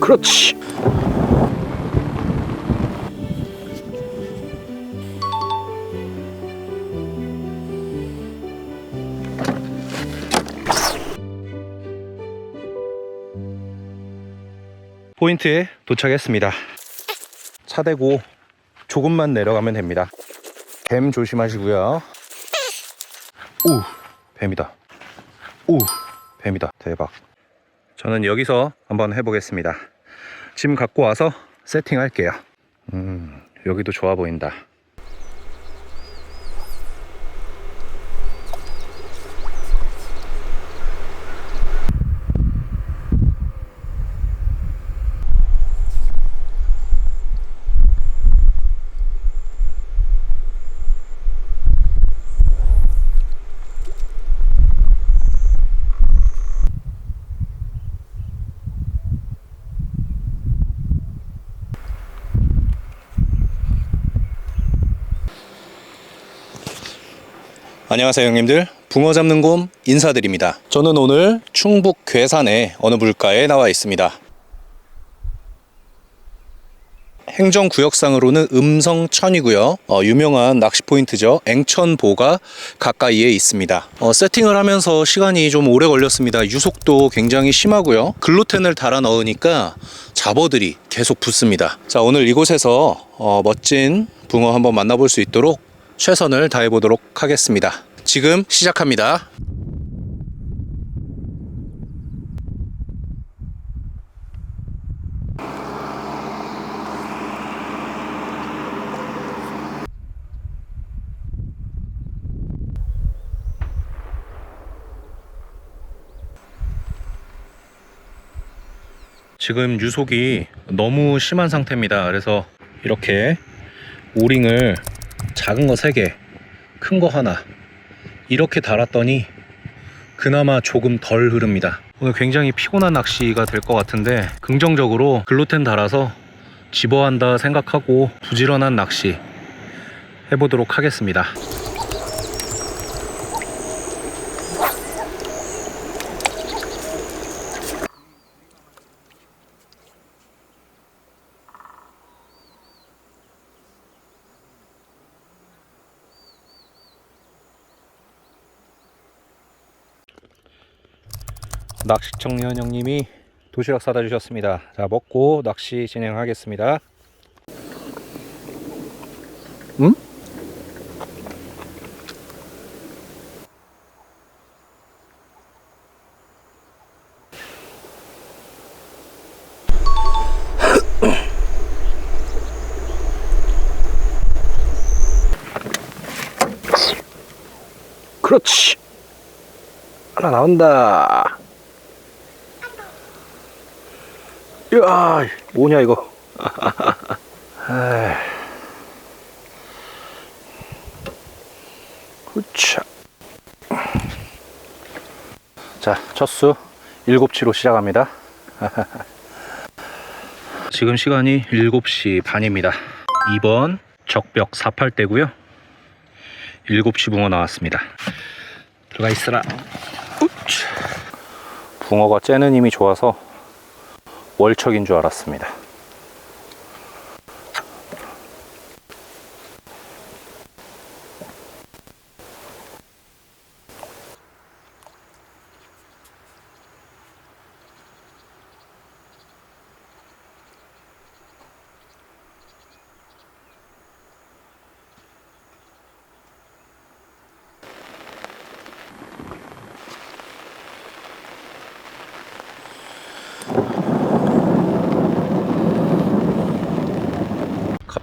그렇지. 포인트에 도착했습니다. 차 대고 조금만 내려가면 됩니다. 뱀 조심하시고요. 오, 뱀이다. 오, 뱀이다. 대박. 저는 여기서 한번 해보겠습니다. 짐 갖고 와서 세팅할게요. 음, 여기도 좋아 보인다. 안녕하세요 형님들. 붕어 잡는 곰 인사드립니다. 저는 오늘 충북 괴산의 어느 물가에 나와 있습니다. 행정구역상으로는 음성천이고요. 어, 유명한 낚시 포인트죠. 앵천보가 가까이에 있습니다. 어, 세팅을 하면서 시간이 좀 오래 걸렸습니다. 유속도 굉장히 심하고요. 글루텐을 달아 넣으니까 잡어들이 계속 붙습니다. 자 오늘 이곳에서 어, 멋진 붕어 한번 만나볼 수 있도록 최선을 다해 보도록 하겠습니다. 지금 시작합니다. 지금 유속이 너무 심한 상태입니다. 그래서 이렇게 오링을 작은 거 3개, 큰 거 하나 이렇게 달았더니 그나마 조금 덜 흐릅니다. 오늘 굉장히 피곤한 낚시가 될 것 같은데 긍정적으로 글루텐 달아서 집어한다 생각하고 부지런한 낚시 해보도록 하겠습니다. 낚시청년 형님이 도시락 사다 주셨습니다. 자, 먹고 낚시 진행하겠습니다. 음? 그렇지. 하나 나온다. 이야, 뭐냐 이거. 후차. 자, 첫수 7치로 시작합니다. 지금 시간이 7시 반입니다. 2번 적벽 48대고요. 7시 붕어 나왔습니다. 들어가 있으라. 우차. 붕어가 째는 힘이 좋아서 월척인 줄 알았습니다.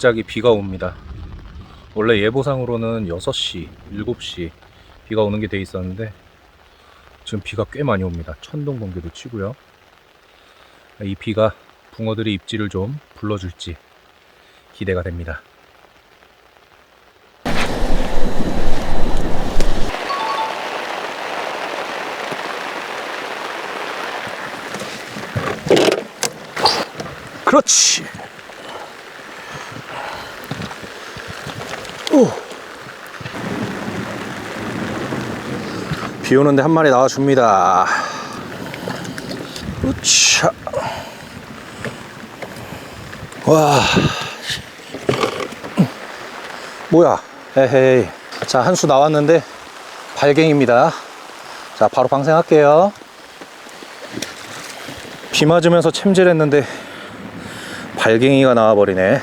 갑자기 비가 옵니다. 원래 예보상으로는 6시, 7시 비가 오는 게 돼 있었는데 지금 비가 꽤 많이 옵니다. 천둥 번개도 치고요. 이 비가 붕어들의 입질을 좀 불러줄지 기대가 됩니다. 그렇지. 비 오는데 한 마리 나와줍니다. 으차. 와. 뭐야? 에헤이. 자, 한 수 나왔는데 발갱입니다. 자, 바로 방생할게요. 비 맞으면서 챔질했는데 발갱이가 나와버리네.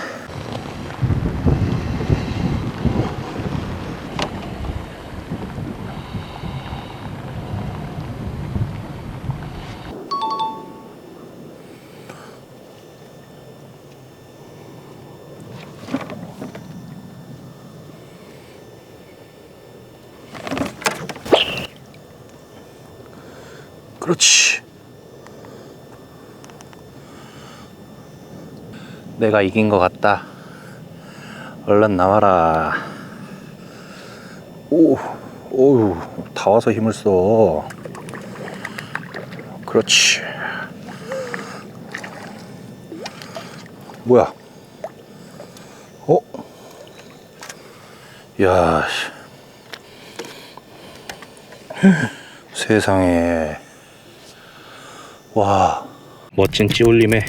그렇지. 내가 이긴 것 같다. 얼른 나와라. 오, 오우, 다 와서 힘을 써. 그렇지. 뭐야? 어? 야, 씨. 세상에. 와. 멋진 찌올림에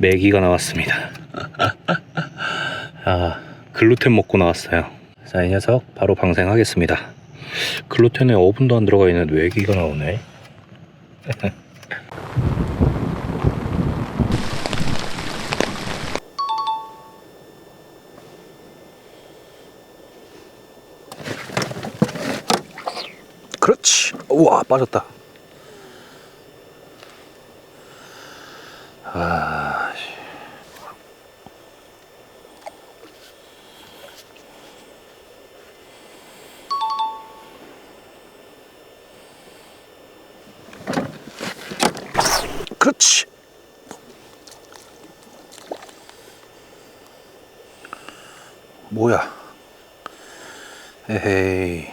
메기가 나왔습니다. 아, 글루텐 먹고 나왔어요. 자, 이 녀석 바로 방생하겠습니다. 글루텐에 어분도 안 들어가 있는 메기가 나오네. 그렇지. 우와, 빠졌다. 그렇지. 뭐야? 에헤이.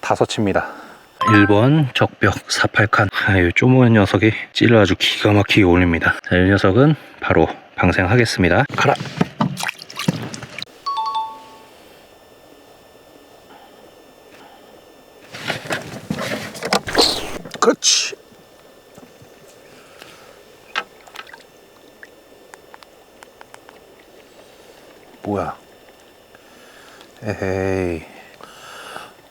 다섯 치입니다. 1번 적벽 48칸 아유 쪼무한 녀석이 찌를 아주 기가 막히게 올립니다 자, 이 녀석은 바로 방생하겠습니다 가라 그렇지 뭐야 에헤이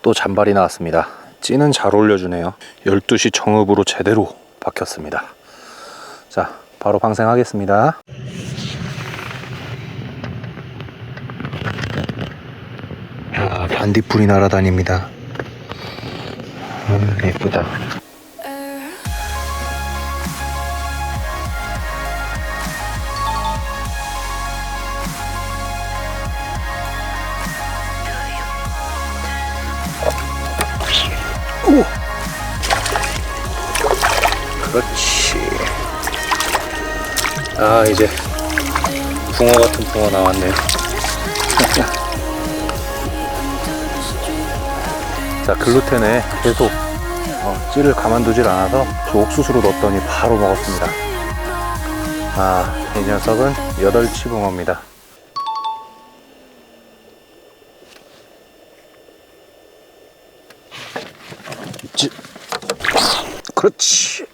또 잔발이 나왔습니다. 찌는 잘 올려주네요. 12시 정읍으로 제대로 박혔습니다. 자, 바로 방생하겠습니다. 아, 반딧불이 날아다닙니다. 음, 예쁘다. 그렇지. 아, 이제 붕어 같은 붕어 나왔네요. 자, 글루텐에 계속 어, 찌를 가만두질 않아서 저 옥수수로 넣었더니 바로 먹었습니다. 아, 이 녀석은 8치 붕어입니다. 찌. 그렇지.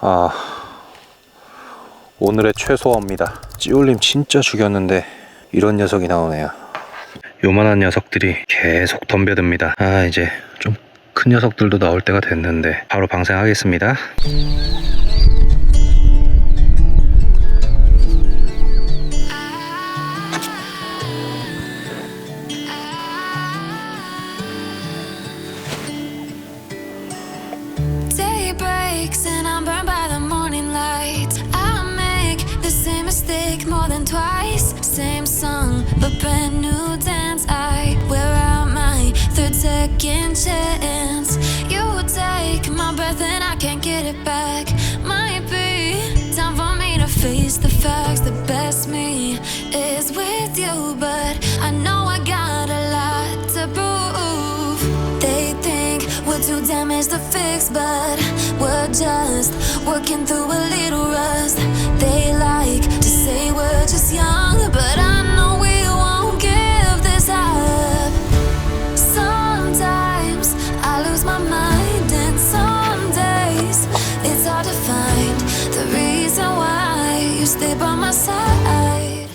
아, 오늘의 최소어입니다. 찌올림 진짜 죽였는데 이런 녀석이 나오네요. 요만한 녀석들이 계속 덤벼듭니다. 아, 이제 좀 큰 녀석들도 나올 때가 됐는데 바로 방생하겠습니다. Breaks and I'm burned by the morning light. I make the same mistake more than twice. Same song, but brand new dance. I wear out my third second chance. You take my breath and I can't get it back. Might be time for me to face the facts. The best me is with you, but I know I got a lot to prove. They think we're too damaged to fix, but We're just working through a little rust. They like to say we're just young, but I know we won't give this up. Sometimes I lose my mind, and some days it's hard to find the reason why you stay by my side.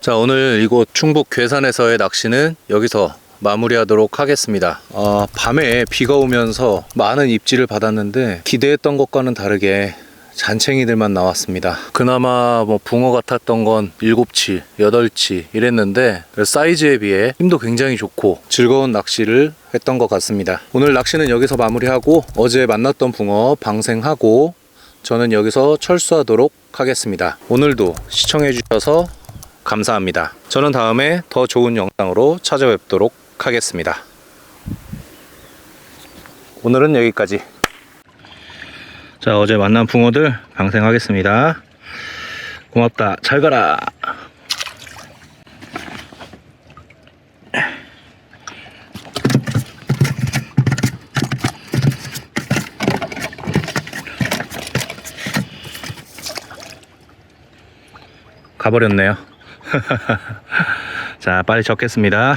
자, 오늘 이곳 충북 괴산에서의 낚시는 여기서 마무리하도록 하겠습니다. 아, 밤에 비가 오면서 많은 입질을 받았는데 기대했던 것과는 다르게 잔챙이들만 나왔습니다. 그나마 뭐 붕어 같았던 건 7치, 8치 이랬는데 사이즈에 비해 힘도 굉장히 좋고 즐거운 낚시를 했던 것 같습니다. 오늘 낚시는 여기서 마무리하고 어제 만났던 붕어 방생하고 저는 여기서 철수하도록 하겠습니다. 오늘도 시청해 주셔서 감사합니다. 저는 다음에 더 좋은 영상으로 찾아뵙도록 하겠습니다. 오늘은 여기까지. 자, 어제 만난 붕어들 방생하겠습니다. 고맙다. 잘 가라. 가버렸네요. 자, 빨리 적겠습니다.